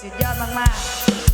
สุดยอดมาก ๆ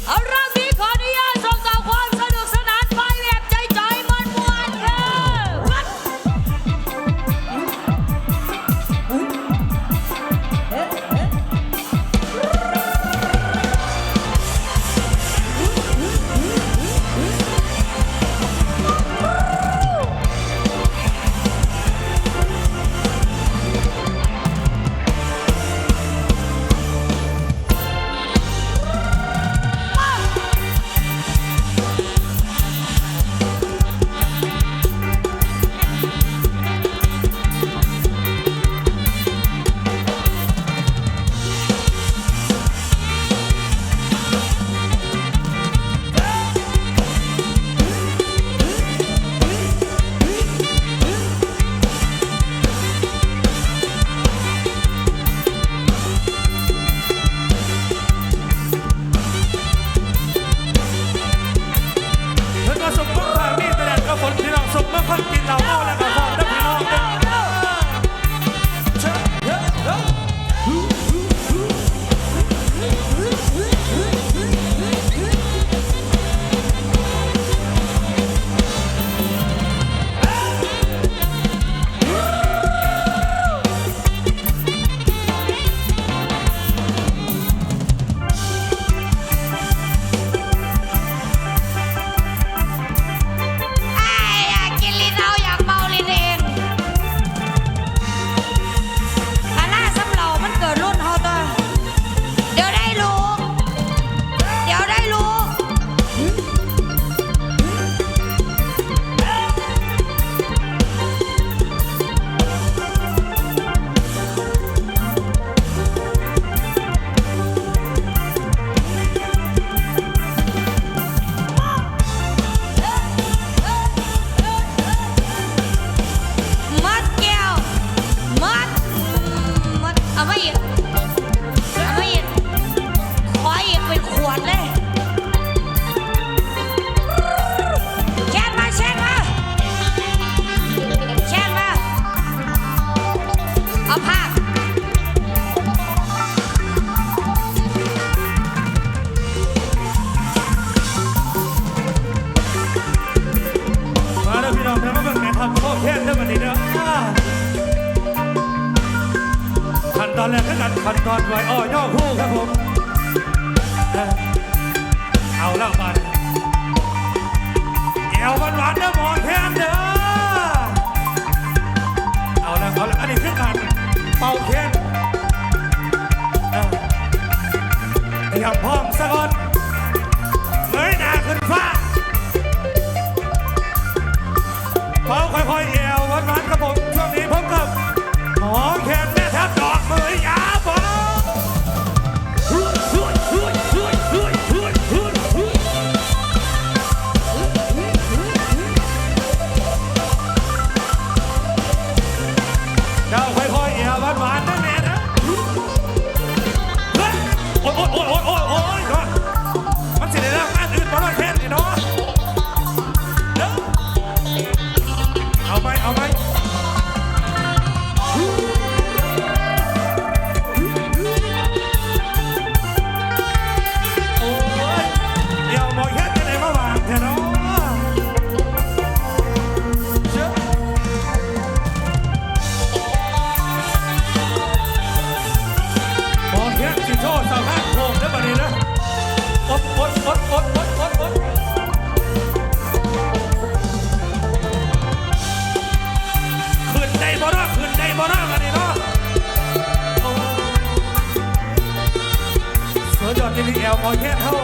ขอแยกเข้า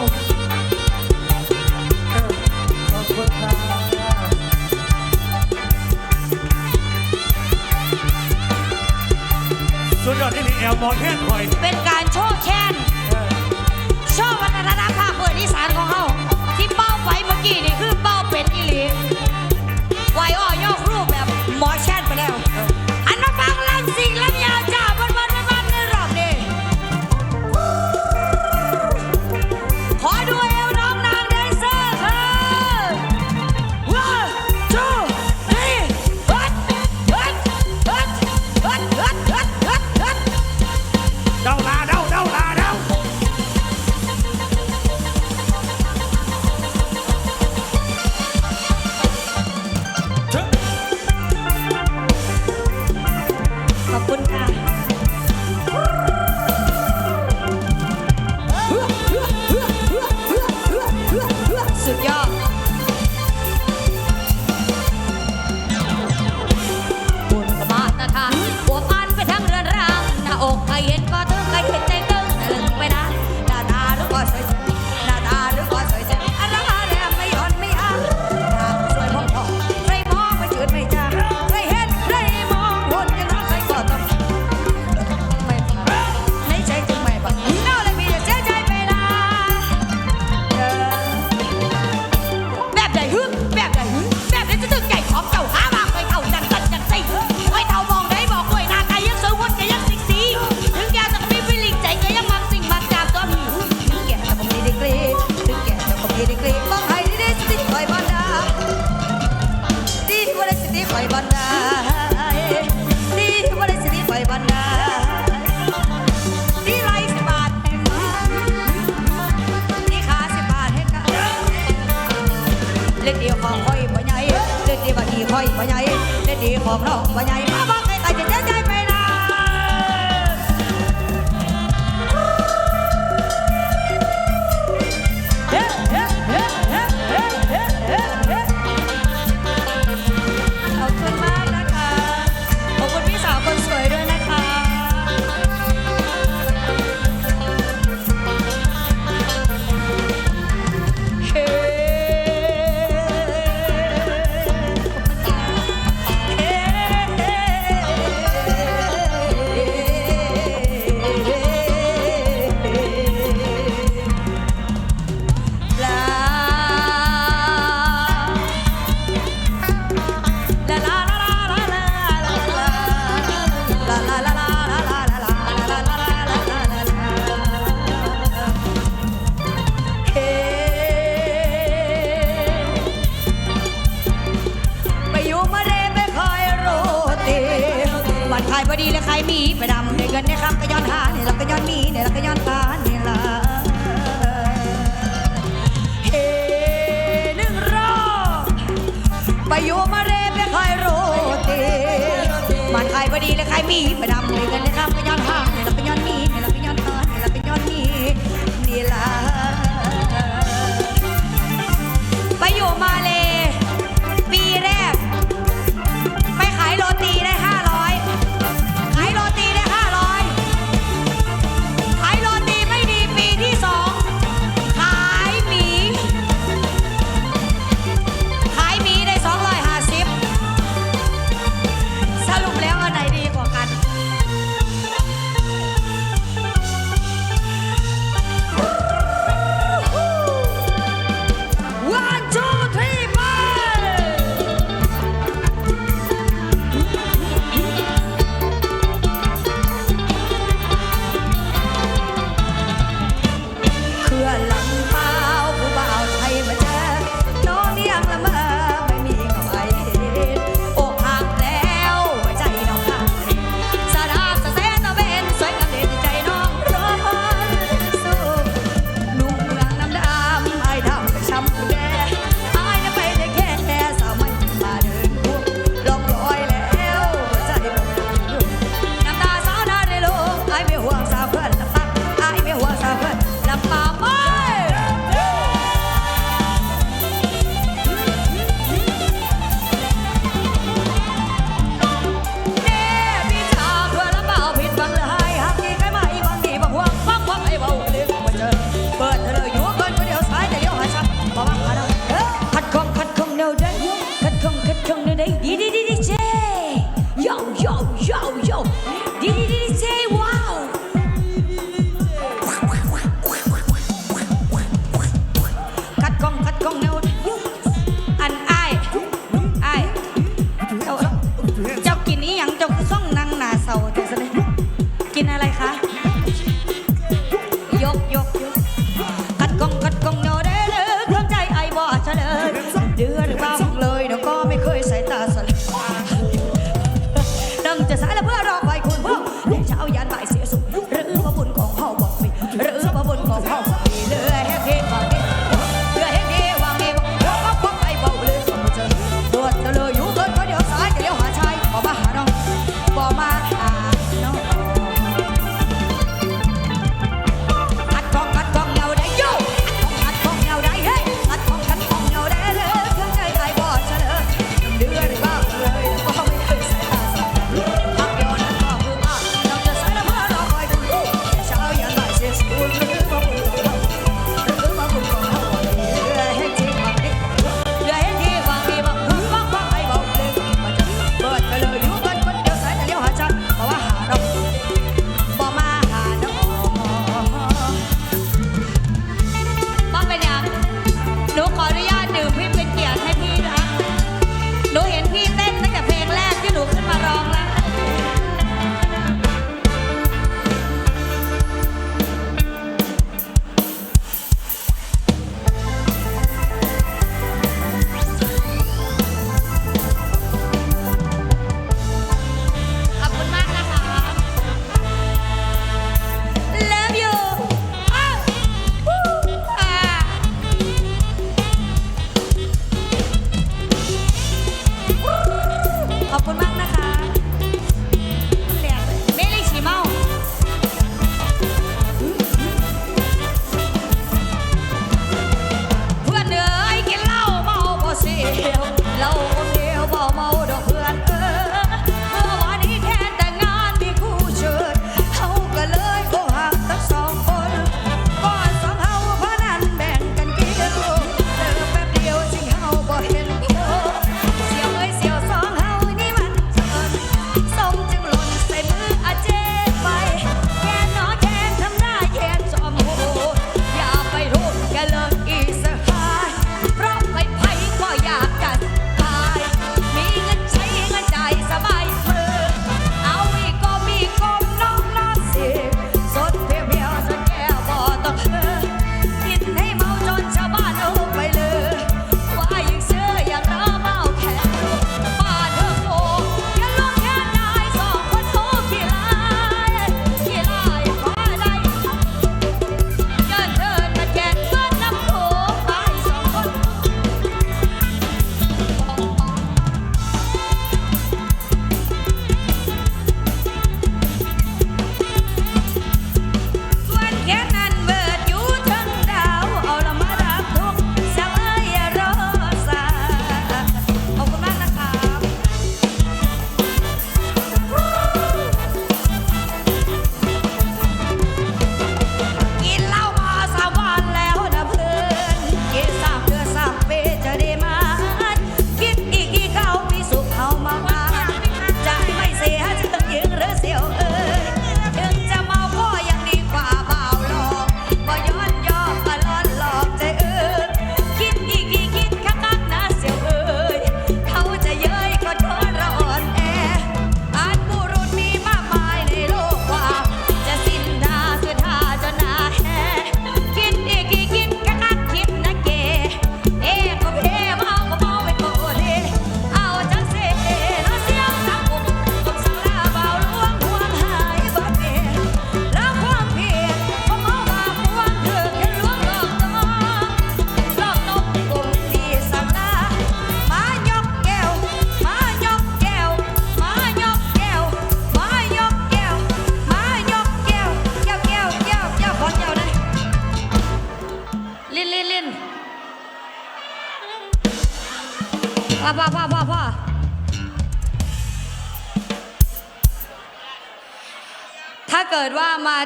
สุดยอดที่นี่แอลมอแค่หอยเป็นการโชว์แค้นโชว์วัฒนธรรมภาคพื้นอีสานของเขาที่เป้าไฟเมื่อกี้นี่คือ บดีและใครมีไปดำในเงินในคำก็ย้อนหาในรักก็ย้อนมีในรักก็ย้อนตาในละเฮหนึ่งรอบไปอยู่มาเรไปใครโรตีมันใครบดีและใครมีไปดำ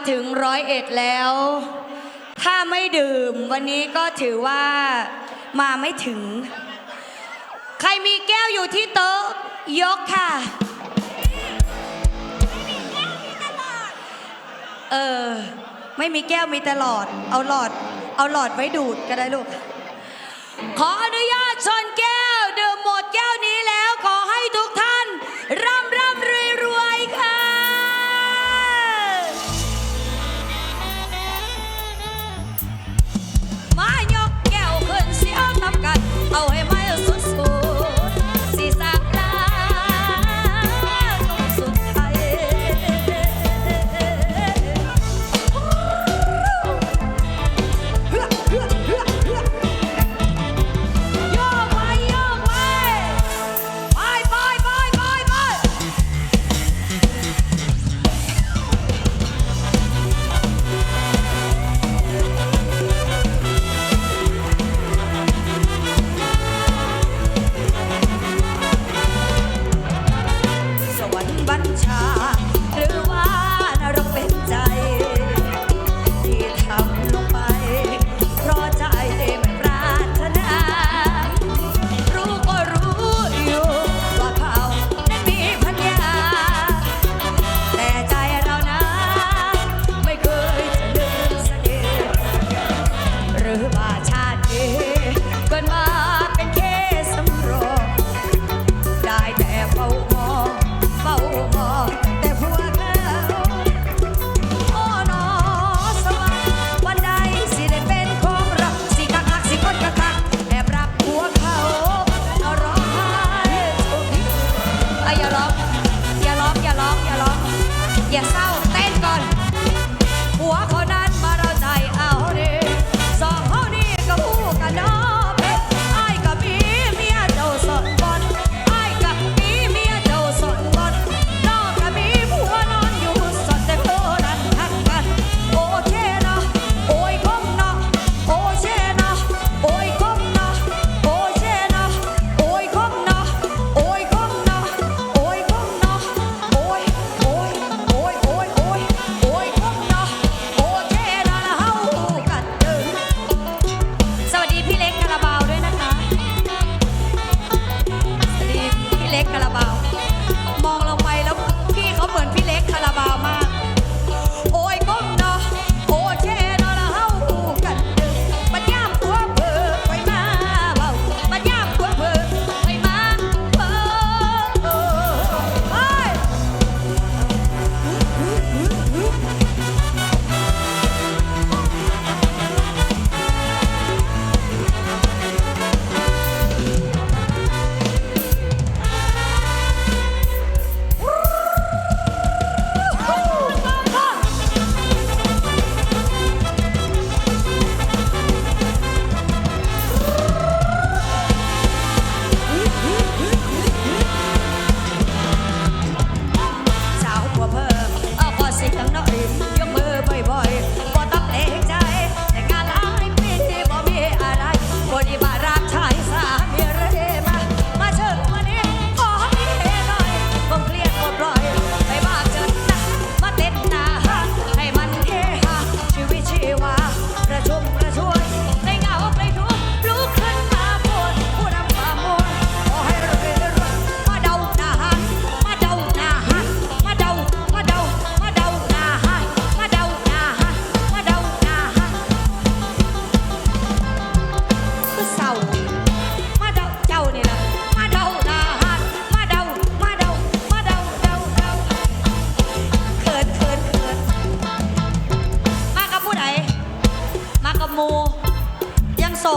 ถึงร้อยเอ็ดแล้ว ถ้าไม่ดื่มวันนี้ก็ถือว่ามาไม่ถึง ใครมีแก้วอยู่ที่โต๊ะ ยกค่ะ เออ ไม่มีแก้วมีตลอด เอาหลอด เอาหลอดไว้ดูดก็ได้ลูก ขออนุญาตชนแก้ว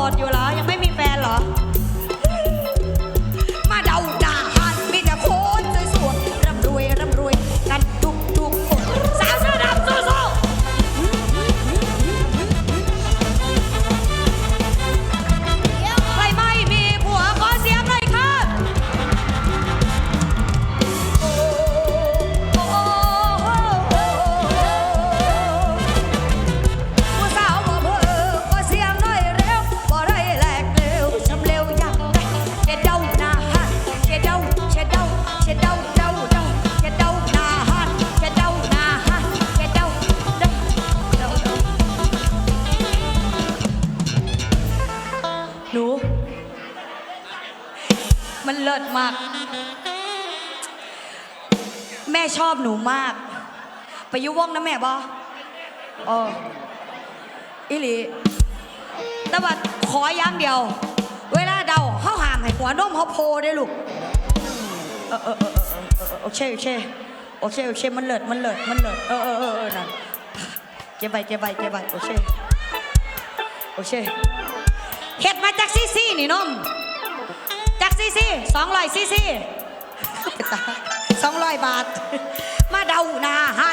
อดอยู่หลาย มันเลิศมาก แม่ชอบหนูมาก ไปยุว่องนะแม่บอเอออีหลีแต่ว่าขออย่างเดียว เวลาเดาเขาหามให้หัวนมเขาโพได้ลูกเออเออเออโอเคโอเคโอเคโอเคมันเลิศมันเลิศมันเลิศเออเออเออเออนั่นเก็บใบเก็บใบเก็บใบโอเคโอเคเห็ดมาจากซี่ซี่นี่นม จากซีซีสองร้อยซีซีสองร้อยบาท มาเดาหนาหา